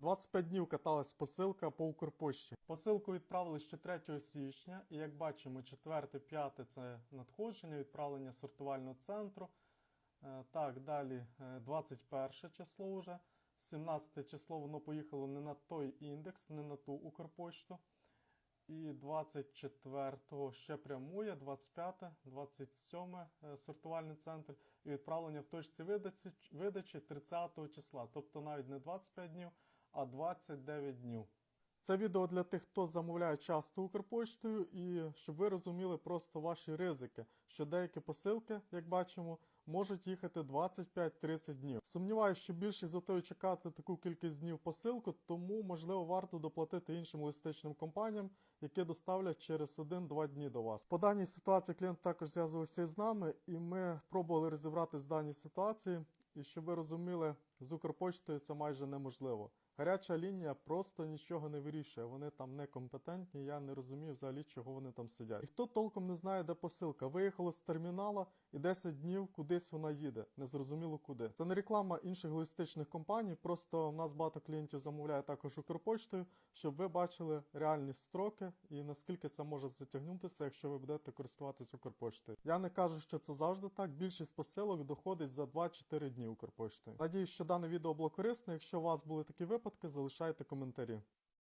25 днів каталась посилка по Укрпошті. Посилку відправили ще 3 січня, і як бачимо, 4-5 це надходження, відправлення сортувального центру. Е, Так, далі е, 21 число вже. 17 число воно поїхало не на той індекс, не на ту Укрпошту. І 24-го ще прямує, 25, 27 е, сортувальний центр і відправлення в точці видачі, видачі 30 числа, тобто навіть не 25 днів, а 29 днів. Це відео для тих, хто замовляє часто Укрпоштою, і щоб ви розуміли просто ваші ризики, що деякі посилки, як бачимо, можуть їхати 25-30 днів. Сумніваюся, що більшість готові чекати таку кількість днів посилку, тому можливо варто доплатити іншим логістичним компаніям, які доставлять через 1-2 дні до вас. По даній ситуації клієнт також зв'язувався з нами, і ми пробували розібратися з даній ситуації. І щоб ви розуміли, з Укрпоштою це майже неможливо. Гаряча лінія просто нічого не вирішує. Вони там некомпетентні. Я не розумію взагалі, чого вони там сидять. Ніхто толком не знає, де посилка. Виїхала з термінала і 10 днів кудись вона їде. Незрозуміло куди. Це не реклама інших логістичних компаній. Просто в нас багато клієнтів замовляє також Укрпоштою, щоб ви бачили реальні строки і наскільки це може затягнутися, якщо ви будете користуватись Укрпоштою. Я не кажу, що це завжди так. Більшість посилок доходить за 2-4 дні Укрпоштою. Надіюсь, що дане відео було корисне. Якщо у вас були такі випадки, залишайте коментарі.